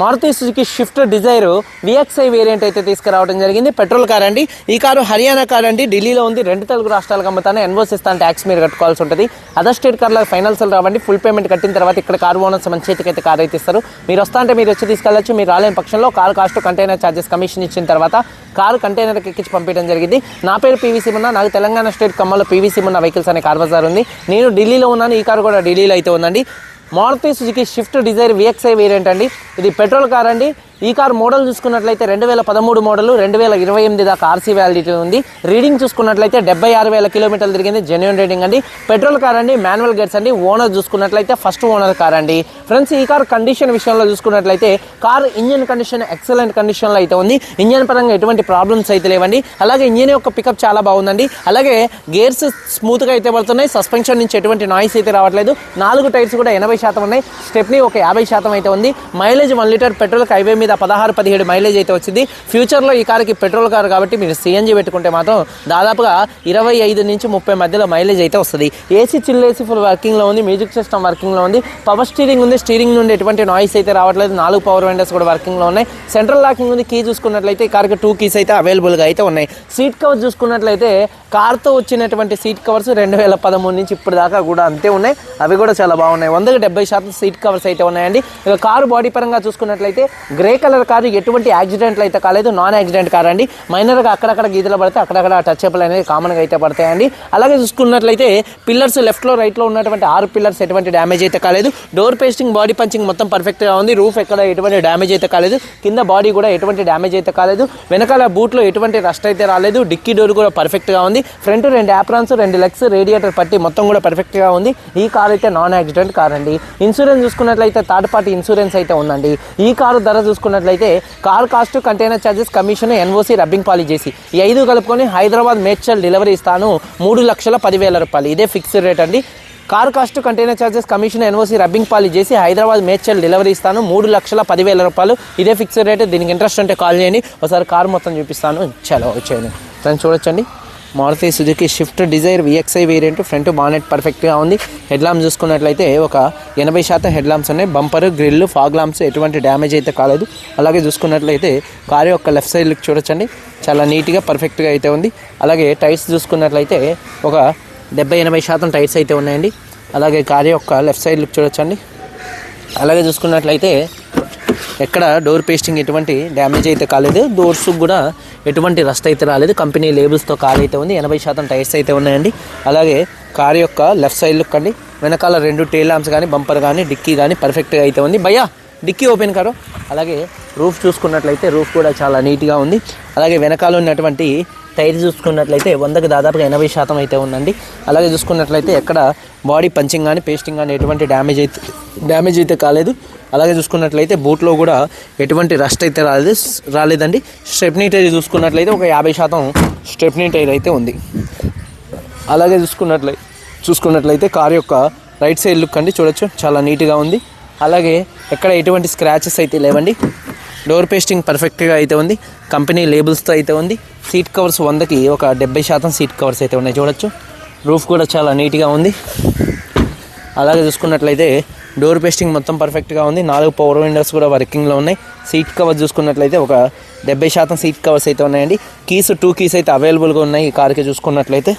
Maruti Suzuki Swift Dzire VXI variant అయితే తీసుకురావడం జరిగింది. పెట్రోల్ కార్ అండి. ఈ కారు హర్యానా కార్ అండి. ఢిల్లీలో ఉంది. రెండు తెలుగు రాష్ట్రాలకు అమ్ముతాను ఎన్వోస్ ఇస్తాను. ట్యాక్స్ మీరు కట్టుకోవాల్సి ఉంటుంది. అదర్ స్టేట్ కార్లో ఫైనాన్షియల్ రావండి. ఫుల్ పేమెంట్ కట్టిన తర్వాత ఇక్కడ కార్ ఓనర్స్ మన చేతికి అయితే కార్ అయితే ఇస్తారు. మీరు వస్తా అంటే మీరు వచ్చి తీసుకెళ్ళచ్చు. మీరు రాలేని పక్షంలో car cost container charges commission ఇచ్చిన తర్వాత కారు కంటైనర్కి ఎక్కించి పంపించడం జరిగింది. నా పేరు పీవీసీ ఉన్న నాకు తెలంగాణ స్టేట్ కమ్మలో పీవీసీ ఉన్న వెహికల్స్ అనే కార్ బజార్ ఉంది. నేను ఢిల్లీలో ఉన్నాను. ఈ కారు కూడా ఢిల్లీలో అయితే ఉందండి. Maruti Suzuki Swift Dzire VXI variant అండి. ఇది పెట్రోల్ కార్ అండి. ఈ కార్ మోడల్ చూసుకున్నట్లయితే రెండు వేల పదమూడు మోడల్ రెండు వేల ఇరవై ఎనిమిది దాకా ఆర్సీ వ్యాలిడిటీ ఉంది. రీడింగ్ చూసుకున్నట్లయితే డెబ్బై ఆరు వేల కిలోమీటర్లు తిరిగింది. జెన్యున్ రేటింగ్ అండి. పెట్రోల్ కార్ అండి మాన్యువల్ గేట్స్ అండి. ఓనర్ చూసుకున్నట్లయితే ఫస్ట్ ఓనర్ కార్ అండి. ఫ్రెండ్స్ ఈ కార్ కండిషన్ విషయంలో చూసుకున్నట్లయితే కార్ ఇంజన్ కండిషన్ ఎక్సలెంట్ కండిషన్లో అయితే ఉంది. ఇంజన్ పరంగా ఎటువంటి ప్రాబ్లమ్స్ అయితే లేవండి. అలాగే ఇంజిన్ యొక్క పికప్ చాలా బాగుందండి. అలాగే గేర్స్ స్మూత్గా అయితే పడుతున్నాయి. సస్పెన్షన్ నుంచి ఎటువంటి నాయిస్ అయితే రావట్లేదు. నాలుగు టైర్స్ కూడా ఎనభై శాతం ఉన్నాయి. స్టెప్ని ఒక యాభై శాతం అయితే ఉంది. Mileage one litre petrol highway మీద పదహారు పదిహేడు మైలేజ్ అయితే వచ్చింది. ఫ్యూచర్లో ఈ కార్కి పెట్రోల్ కారు కాబట్టి మీరు సిఎన్జి పెట్టుకుంటే మాత్రం దాదాపుగా ఇరవై ఐదు నుంచి ముప్పై మధ్యలో మైలేజ్ అయితే వస్తుంది. ఏసీ చిల్ ఏసీ ఫుల్ వర్కింగ్లో ఉంది మ్యూజిక్ సిస్టమ్ వర్కింగ్లో ఉంది. పవర్ స్టీరింగ్ ఉంది స్టీరింగ్ నుండి ఎటువంటి నాయిస్ అయితే రావట్లేదు. నాలుగు పవర్ విండోస్ కూడా వర్కింగ్లో ఉన్నాయి. సెంట్రల్ లాకింగ్ ఉంది కీ చూసుకున్నట్లయితే ఈ కార్కి టూ కీస్ అయితే అవైలబుల్గా అయితే ఉన్నాయి. సీట్ కవర్ చూసుకున్నట్లయితే కార్తో వచ్చినటువంటి సీట్ కవర్స్ రెండు వేల పదమూడు నుంచి ఇప్పుడు దాకా కూడా అంతే ఉన్నాయి. అవి కూడా చాలా బాగున్నాయి. వందకు డెబ్బై శాతం సీట్ కవర్స్ అయితే ఉన్నాయండి. ఇక కారు బాడీ పరంగా చూసుకున్నట్లయితే గ్రే కలర్ కారు ఎటువంటి యాక్సిడెంట్లు అయితే కాలేదు నాన్ యాక్సిడెంట్ కార్ అండి మైనర్గా అక్కడక్కడ గీతలు పడితే అక్కడక్కడ టచ్ అప్లు అనేది కామన్గా అయితే పడతాయండి. అలాగే చూసుకున్నట్లయితే పిల్లర్స్ లెఫ్ట్లో రైట్లో ఉన్నటువంటి ఆరు పిల్లర్స్ ఎటువంటి డ్యామేజ్ అయితే కాలేదు. డోర్ పేస్టింగ్ బాడీ పంచింగ్ మొత్తం పర్ఫెక్ట్గా ఉంది. రూఫ్ ఎక్కడ ఎటువంటి డ్యామేజ్ అయితే కాలేదు. కింద బాడీ కూడా ఎటువంటి డ్యామేజ్ అయితే కాలేదు. వెనకాల బూట్లో ఎటువంటి రస్ట్ అయితే రాలేదు. డిక్కీ డోర్ కూడా పర్ఫెక్ట్గా ఉంది. ఫ్రంట్ రెండు యాప్రాన్స్ రెండు లెగ్స్ రేడియేటర్ పట్టి మొత్తం కూడా పర్ఫెక్ట్గా ఉంది. ఈ కార్ అయితే నాన్ యాక్సిడెంట్ కార్ అండి. ఇన్సూరెన్స్ చూసుకున్నట్లయితే థర్డ్ పార్టీ ఇన్సూరెన్స్ అయితే ఉందండి. ఈ కారు ధర చూసుకున్నట్లయితే car cost container charges commission NOC rubbing పాలి చేసి ఈ ఐదు కలుపుకొని హైదరాబాద్ మేడ్చల్ డెలివరీ ఇస్తాను మూడు లక్షల పదివేల రూపాయలు. ఇదే ఫిక్స్డ్ రేట్ అండి. Car cost container charges commission NOC rubbing పాలి చేసి హైదరాబాద్ మేడ్చల్ డెలివరీ ఇస్తాను మూడు లక్షల పదివేల రూపాయలు. ఇదే ఫిక్స్డ్ రేట్. దీనికి ఇంట్రెస్ట్ ఉంటే కాల్ చేయండి. ఒకసారి కార్ మొత్తం చూపిస్తాను. చలో వచ్చేయండి. ఫ్రెండ్స్ చూడొచ్చండి. Maruti Suzuki Swift Dzire VXI variant front bonnet పర్ఫెక్ట్గా ఉంది. హెడ్ లాంప్స్ చూసుకున్నట్లయితే ఒక ఎనభై శాతం హెడ్ లాంప్స్ ఉన్నాయి. బంపర్ గ్రిల్ ఫాగ్ లాంప్స్ ఎటువంటి డ్యామేజ్ అయితే కాలేదు. అలాగే చూసుకున్నట్లయితే కారు యొక్క లెఫ్ట్ సైడ్ లుక్ చూడొచ్చండి. చాలా నీట్గా పర్ఫెక్ట్గా అయితే ఉంది. అలాగే టైర్స్ చూసుకున్నట్లయితే ఒక డెబ్బై ఎనభై శాతం టైర్స్ అయితే ఉన్నాయండి. అలాగే కారు యొక్క లెఫ్ట్ సైడ్ లుక్ చూడొచ్చండి. అలాగే చూసుకున్నట్లయితే ఎక్కడ డోర్ పేస్టింగ్ ఎటువంటి డ్యామేజ్ అయితే కాలేదు. డోర్స్ కూడా ఎటువంటి రస్ట్ అయితే రాలేదు. కంపెనీ లేబుల్స్తో కార్ అయితే ఉంది. ఎనభై శాతం టైర్స్ అయితే ఉన్నాయండి. అలాగే కార్ యొక్క లెఫ్ట్ సైడ్ లుక్ అండి. వెనకాల రెండు టేల్ లాంప్స్ కానీ బంపర్ కానీ డిక్కీ కానీ పర్ఫెక్ట్గా అయితే ఉంది. భయ్యా డిక్కీ ఓపెన్ కారు. అలాగే రూఫ్ చూసుకున్నట్లయితే రూఫ్ కూడా చాలా నీట్గా ఉంది. అలాగే వెనకాల ఉన్నటువంటి టైర్ చూసుకున్నట్లయితే వందకు దాదాపుగా ఎనభై శాతం అయితే ఉందండి. అలాగే చూసుకున్నట్లయితే ఎక్కడ బాడీ పంచింగ్ కానీ పేస్టింగ్ కానీ ఎటువంటి డ్యామేజ్ అయితే డ్యామేజ్ అయితే కాలేదు. అలాగే చూసుకున్నట్లయితే బూట్లో కూడా ఎటువంటి రస్ట్ అయితే రాలేదు. రాలేదండి. స్టెప్నీ టైర్ చూసుకున్నట్లయితే ఒక యాభై శాతం స్టెప్నీ టైర్ అయితే ఉంది. అలాగే చూసుకున్నట్లయి చూసుకున్నట్లయితే కార్ యొక్క రైట్ సైడ్ లుక్ అండి చూడొచ్చు. చాలా నీట్గా ఉంది. అలాగే ఎక్కడ ఎటువంటి స్క్రాచెస్ అయితే లేవండి. డోర్ పేస్టింగ్ పర్ఫెక్ట్గా అయితే ఉంది. కంపెనీ లేబుల్స్తో అయితే ఉంది. సీట్ కవర్స్ వందకి ఒక డెబ్బై శాతం సీట్ కవర్స్ అయితే ఉన్నాయి. చూడొచ్చు. రూఫ్ కూడా చాలా నీట్గా ఉంది. అలాగే చూసుకున్నట్లయితే డోర్ పేస్టింగ్ మొత్తం పర్ఫెక్ట్గా ఉంది. నాలుగు పవర్ విండోస్ కూడా వర్కింగ్లో ఉన్నాయి. సీట్ కవర్ చూసుకున్నట్లయితే ఒక డెబ్బై శాతం సీట్ కవర్స్ అయితే ఉన్నాయండి. కీస్ టూ కీస్ అయితే అవైలబుల్గా ఉన్నాయి ఈ కార్కి చూసుకున్నట్లయితే.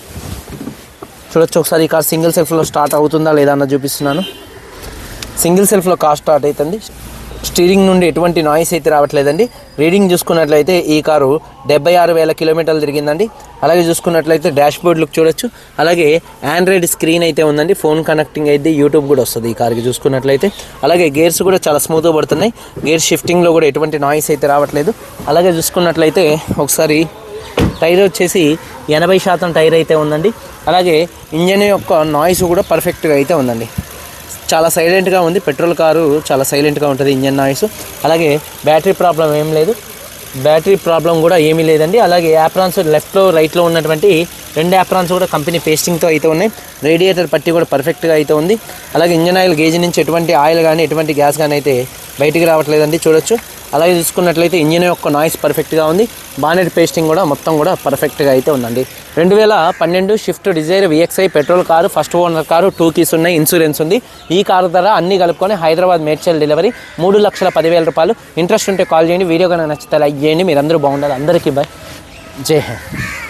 చూడొచ్చు ఒకసారి ఈ కార్ సింగిల్ సెల్ఫ్లో స్టార్ట్ అవుతుందా లేదా అన్న చూపిస్తున్నాను. సింగిల్ సెల్ఫ్లో కార్ స్టార్ట్ అవుతుంది. స్టీరింగ్ నుండి ఎటువంటి నాయిస్ అయితే రావట్లేదండి. రీడింగ్ చూసుకున్నట్లయితే ఈ కారు డెబ్బై ఆరు వేల కిలోమీటర్లు తిరిగిందండి. అలాగే చూసుకున్నట్లయితే డాష్ బోర్డ్ లుక్ చూడొచ్చు. అలాగే ఆండ్రాయిడ్ స్క్రీన్ అయితే ఉందండి. ఫోన్ కనెక్టింగ్ అయితే యూట్యూబ్ కూడా వస్తుంది ఈ కార్కి చూసుకున్నట్లయితే. అలాగే గేర్స్ కూడా చాలా స్మూత్గా పడుతున్నాయి. గేర్ షిఫ్టింగ్లో కూడా ఎటువంటి నాయిస్ అయితే రావట్లేదు. అలాగే చూసుకున్నట్లయితే ఒకసారి టైర్ వచ్చేసి ఎనభై శాతం టైర్ అయితే ఉందండి. అలాగే ఇంజన్ యొక్క నాయిస్ కూడా పర్ఫెక్ట్గా అయితే ఉందండి. చాలా సైలెంట్గా ఉంది. పెట్రోల్ కారు చాలా సైలెంట్గా ఉంటుంది ఇంజన్ నాయిస్. అలాగే బ్యాటరీ ప్రాబ్లం ఏం లేదు. బ్యాటరీ ప్రాబ్లం కూడా ఏమీ లేదండి. అలాగే యాప్రాన్స్ లెఫ్ట్లో రైట్లో ఉన్నటువంటి రెండు యాప్రాన్స్ కూడా కంపెనీ పేస్టింగ్తో అయితే ఉన్నాయి. రేడియేటర్ పట్టి కూడా పర్ఫెక్ట్గా అయితే ఉంది. అలాగే ఇంజన్ ఆయిల్ గేజ్ నుంచి ఎటువంటి ఆయిల్ కానీ ఎటువంటి గ్యాస్ కానీ అయితే బయటికి రావట్లేదండి. చూడొచ్చు. అలాగే చూసుకున్నట్లయితే ఇంజిన్ యొక్క నాయిస్ పర్ఫెక్ట్గా ఉంది. బానెట్ పేస్టింగ్ కూడా మొత్తం కూడా పర్ఫెక్ట్గా అయితే ఉందండి. రెండు వేల పన్నెండు Swift Dzire VXI petrol car first owner car two keys ఉన్నాయి ఇన్సూరెన్స్ ఉంది. ఈ కారు ధర అన్ని కలుపుకొని హైదరాబాద్ మేడ్చల్ డెలివరీ మూడు లక్షల పదివేల రూపాయలు. ఇంట్రెస్ట్ ఉంటే కాల్ చేయండి. వీడియో కనుక నచ్చితే లైక్ చేయండి. మీరందరూ బాగుండాలి. అందరికీ బాయ్ జై హింద్.